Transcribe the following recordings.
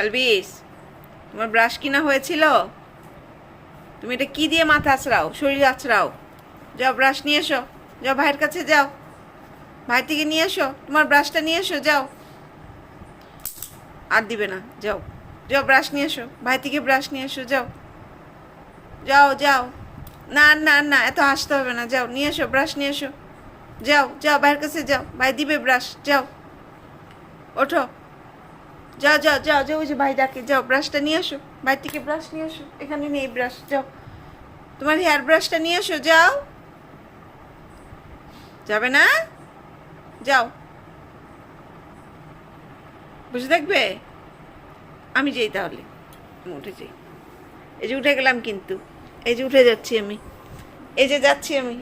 আলবিস, তোমার ব্রাশ কিনা হয়েছিল? তুমি এটা কি দিয়ে মাথা আছড়াও, শরীর আছড়াও? যাও ব্রাশ নিয়ে এসো, যাও ভাইয়ের কাছে যাও। ভাই থেকে নিয়ে এসো, তোমার ব্রাশটা নিয়ে এসো, যাও। আর দিবে না, যাও। যাও ব্রাশ নিয়ে এসো, ভাই থেকে ব্রাশ নিয়ে এসো, যাও। যাও যাও। না না না, এত হাসতে হবে না, যাও, নিয়ে এসো ব্রাশ নিয়ে এসো। যাও যাও, ভাইয়ের কাছে যাও, ভাই দিবে ব্রাশ যাও। ওঠো। যাও যাও যাও যাও, ওই যে ভাই ডাকে যাও ব্রাশটা নিয়ে এসো ভাই থেকে ব্রাশ নিয়ে এসো এখানে নেই ব্রাশ যাও। তোমার হেয়ার ব্রাশটা নিয়ে এসো যাও। যাবে না? যাও। বুঝে দেখবে আমি যাই তাহলে। উঠে যাই। এই যে উঠে গেলাম কিন্তু। এই যে উঠে যাচ্ছি আমি। এই যে যাচ্ছি আমি।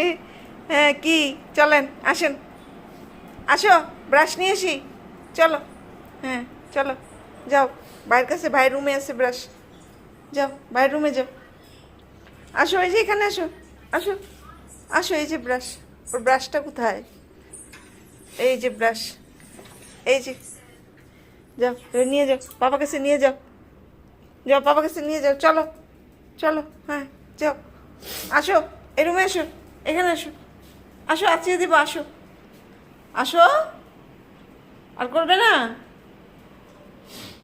হ্যাঁ কি? চলেন, আসেন। আসো ব্রাশ নিয়ে আসি। চলো। হ্যাঁ। চলো, যাও। ভাইয়ের কাছে ভাইয়ের রুমে আছে ব্রাশ যাও ভাইয়ের রুমে যাও। আসো, এই যে এখানে আসো। আসো আসো, এই যে ব্রাশ ওর ব্রাশটা কোথায়? এই যে ব্রাশ এই যে। যাও নিয়ে যাও। বাবার কাছে নিয়ে যাও। যাও, বাবার কাছে নিয়ে যাও। চলো চলো হ্যাঁ যাও। আসো, এই রুমে আসো। এখানে আসো। আসো আছিয়ে দিব, আসো। আসো। আর করবে না?